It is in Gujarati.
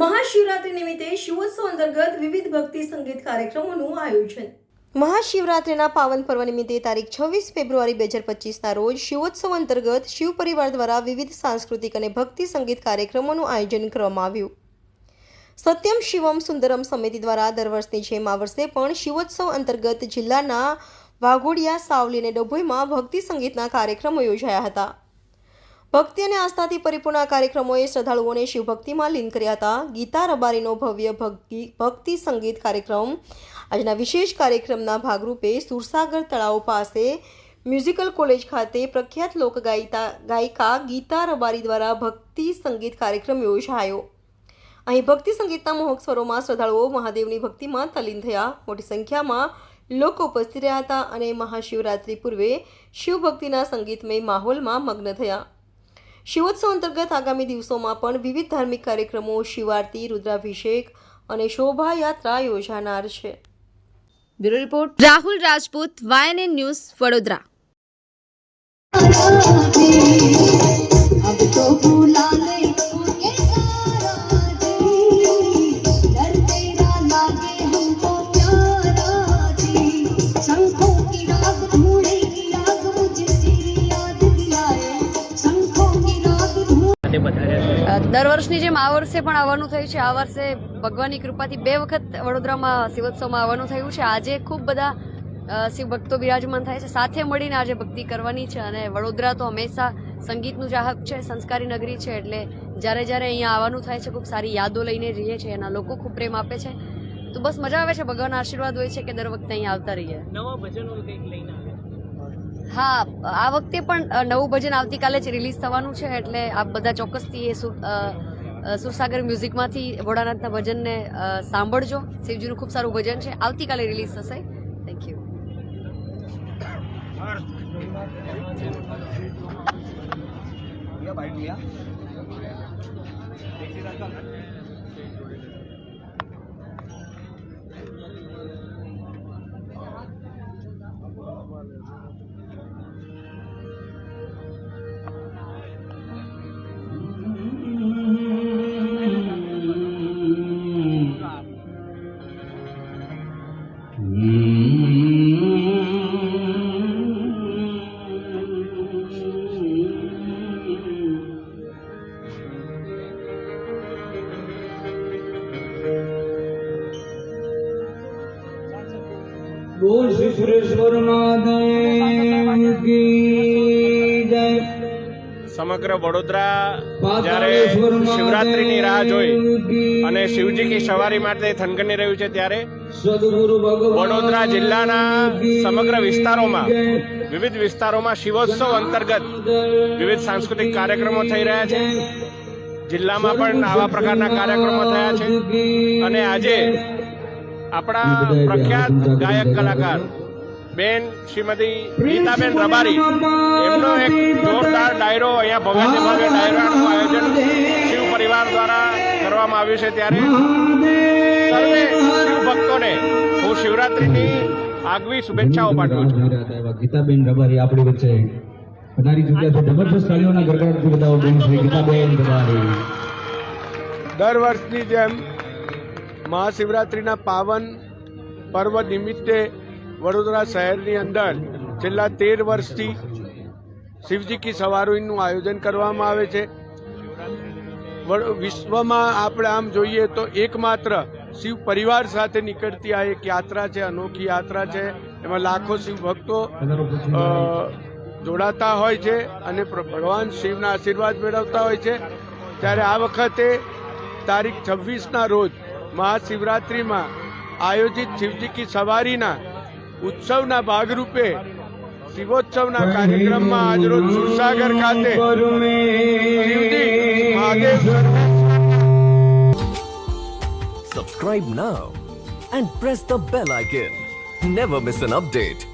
મહાશિવરાત્રી નિમિત્તે શિવોત્સવ અંતર્ગત વિવિધ ભક્તિ સંગીત કાર્યક્રમોનું આયોજન. મહાશિવરાત્રિના પાવન પર્વ નિમિત્તે તારીખ છવ્વીસ ફેબ્રુઆરી બે હજાર પચીસના રોજ શિવોત્સવ અંતર્ગત શિવ પરિવાર દ્વારા વિવિધ સાંસ્કૃતિક અને ભક્તિ સંગીત કાર્યક્રમોનું આયોજન કરવામાં આવ્યું. સત્યમ શિવમ સુંદરમ સમિતિ દ્વારા દર વર્ષની જેમ આ વર્ષે પણ શિવોત્સવ અંતર્ગત જિલ્લાના વાઘોડિયા, સાવલી અને ડભોઈમાં ભક્તિ સંગીતના કાર્યક્રમો યોજાયા હતા. ભક્તિ અને આસ્થાથી પરિપૂર્ણ કાર્યક્રમોએ શ્રદ્ધાળુઓને શિવભક્તિમાં લીન કર્યા હતા. ગીતા રબારીનો ભવ્ય ભક્તિ ભક્તિ સંગીત કાર્યક્રમ. આજના વિશેષ કાર્યક્રમના ભાગરૂપે સુરસાગર તળાવ પાસે મ્યુઝિકલ કોલેજ ખાતે પ્રખ્યાત લોકગાયિતા ગાયિકા ગીતા રબારી દ્વારા ભક્તિ સંગીત કાર્યક્રમ યોજાયો. અહીં ભક્તિ સંગીતના મહોત્સવોમાં શ્રદ્ધાળુઓ મહાદેવની ભક્તિમાં તલીન થયા. મોટી સંખ્યામાં લોકો ઉપસ્થિત રહ્યા હતા અને મહાશિવરાત્રિ પૂર્વે શિવભક્તિના સંગીતમય માહોલમાં મગ્ન થયા. શિવોત્સવ અંતર્ગત આગામી દિવસોમાં પણ વિવિધ ધાર્મિક કાર્યક્રમો શિવારતી રુદ્રાભિષેક અને શોભાયાત્રા યોજાનાર છે. Bureau report Rahul Rajput YNN news Vadodara. દર વર્ષની જેમ આ વર્ષે પણ આવવાનું થયું છે. આ વર્ષે ભગવાનની કૃપાથી બે વખત વડોદરામાં શિવોત્સવમાં આવવાનું થયું છે. આજે ખૂબ બધા શિવ ભક્તો બિરાજમાન થાય છે. સાથે મળીને આજે ભક્તિ કરવાની છે અને વડોદરા તો હંમેશા સંગીતનું ચાહક છે, સંસ્કારી નગરી છે, એટલે જ્યારે જ્યારે અહીંયા આવવાનું થાય છે, ખૂબ સારી યાદો લઈને જઈએ છીએ એના લોકો ખૂબ પ્રેમ આપે છે. તો બસ મજા આવે છે ભગવાન આશીર્વાદ હોય છે કે દર વખતે અહીંયા આવતા રહીએ. નવા ભજનો લઈને હા, આ વખતે પણ નવું ભજન આવતીકાલે જ રિલીઝ થવાનું છે એટલે આપ બધા ચોક્કસથી એ સુરસાગર મ્યુઝિકમાંથી ભોળાનાથના ભજનને સાંભળજો. શિવજીનું ખૂબ સારું ભજન છે. આવતીકાલે રિલીઝ થશે. થેન્ક યુ બોલ શ્રી સુરેશ્વર મહાદેવ કી. સમગ્ર વડોદરા જ્યારે શિવરાત્રિની રાહ જોઈ અને શિવજી કી સવારી માટે થનગની રહ્યું છે ત્યારે વડોદરા જિલ્લાના સમગ્ર વિસ્તારોમાં વિવિધ વિસ્તારોમાં શિવોત્સવ અંતર્ગત વિવિધ સાંસ્કૃતિક કાર્યક્રમો થઈ રહ્યા છે. જિલ્લામાં પણ આવા પ્રકારના કાર્યક્રમો થયા છે. અને આજે આપણા પ્રખ્યાત ગાયક કલાકાર બેન શ્રીમતી ગીતાબેન રબારી એમનો એક જોરદાર ડાયરો અહીંયા ભવ્ય ભવ્ય ડાયરાનું આયોજન શિવ પરિવાર દ્વારા કરવામાં આવ્યું છે ત્યારે સર્વે શિવ ભક્તોને હું શિવરાત્રિની આગવી શુભેચ્છાઓ પાઠવું છું. ગીતાબેન રબારી આપણી વચ્ચે પધારી ચૂક્યા છે. જબરજસ્ત તાળીઓના ગરગડાટથી બધાઓ બેન શ્રી ગીતાબેન રબારી. દર વર્ષની જેમ મહાશિવરાત્રિના પાવન પર્વ નિમિત્તે વડોદરા શહેરની અંદર છેલ્લા તેર વર્ષથી શિવજી કી સવારીનું આયોજન કરવામાં આવે છે. વિશ્વમાં આપણે આમ જોઈએ તો એકમાત્ર શિવ પરિવાર સાથે નીકળતી આ એક યાત્રા છે, અનોખી યાત્રા છે. એમાં લાખો શિવ ભક્તો જોડાતા હોય છે અને ભગવાન શિવના આશીર્વાદ મેળવતા હોય છે. ત્યારે આ વખતે તારીખ છવ્વીસના રોજ મહાશિવરાત્રિમાં આયોજિત શિવજી કી સવારીના ઉત્સવના ભાગરૂપે શિવોત્સવના કાર્યક્રમમાં આજરોજ સુરસાગર ખાતે Subscribe now and press the bell icon. Never miss an update.